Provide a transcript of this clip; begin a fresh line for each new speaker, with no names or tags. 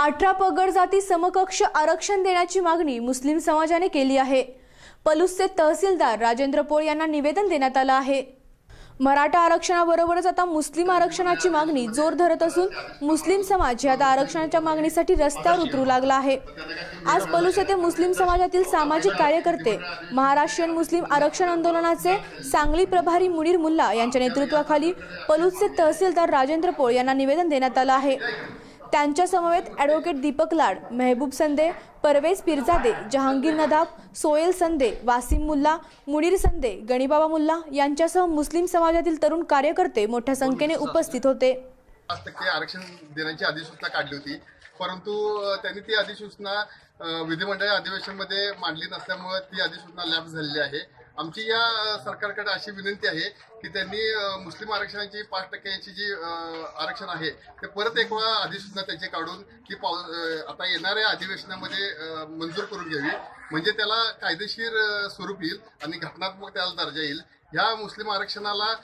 अठरा पगड जाती समकक्ष आरक्षण देण्याची मागणी मुस्लिम समाजाने केली आहे. पलूसचे तहसीलदार राजेंद्र पोळ यांना निवेदन देण्यात आलं आहे. मराठा आरक्षणाबरोबरच आता मुस्लिम आरक्षणाची मागणी जोर धरत असून मुस्लिम समाज हे आता आरक्षणाच्या मागणीसाठी रस्त्यावर उतरू लागला आहे. आज पलूस येथे मुस्लिम समाजातील सामाजिक कार्यकर्ते महाराष्ट्रीयन मुस्लिम आरक्षण आंदोलनाचे सांगली प्रभारी मुनीर मुल्ला यांच्या नेतृत्वाखाली पलूसचे तहसीलदार राजेंद्र पोळ यांना निवेदन देण्यात आलं आहे. त्यांच्या समवेत ॲडव्होकेट दीपक लाड मेहबूब संदे परवेज पिरजादे जहांगीर नदाब सोहेल संदे वासिम मुल्ला मुनीर संदे गणिबाबा मुल्ला यांच्यासह मुस्लिम समाजातील तरुण कार्यकर्ते मोठ्या संख्येने उपस्थित होते.
पाच टक्के आरक्षण देण्याची अधिसूचना काढली होती. परंतु त्यांनी ती अधिसूचना विधिमंडळ अधिवेशनमध्ये मांडली नसल्यामुळे ती अधिसूचना लॅप्स झालेली आहे. आमची या सरकारकडे अशी विनंती आहे की त्यांनी मुस्लिम आरक्षणाची पाच टक्क्यांची जी आरक्षण आहे ते परत एक वेळा अधिसूचना त्याची काढून ती पाव आता येणाऱ्या अधिवेशनामध्ये मंजूर करून घ्यावी. म्हणजे त्याला कायदेशीर स्वरूप येईल आणि घटनात्मक त्याला दर्जा येईल. ह्या मुस्लिम आरक्षणाला